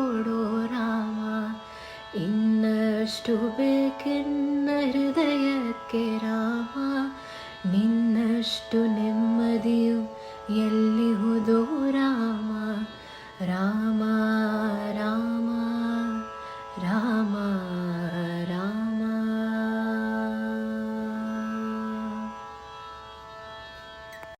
ಕೊಡೋ ರಾಮ. ಇನ್ನಷ್ಟು ಬೇಕೆನ್ನ ಹೃದಯಕ್ಕೆ ರಾಮ. ನಿನ್ನಷ್ಟು ನೆಮ್ಮದಿಯು ಎಲ್ಲಿಹುದೋ ರಾಮ. ರಾಮ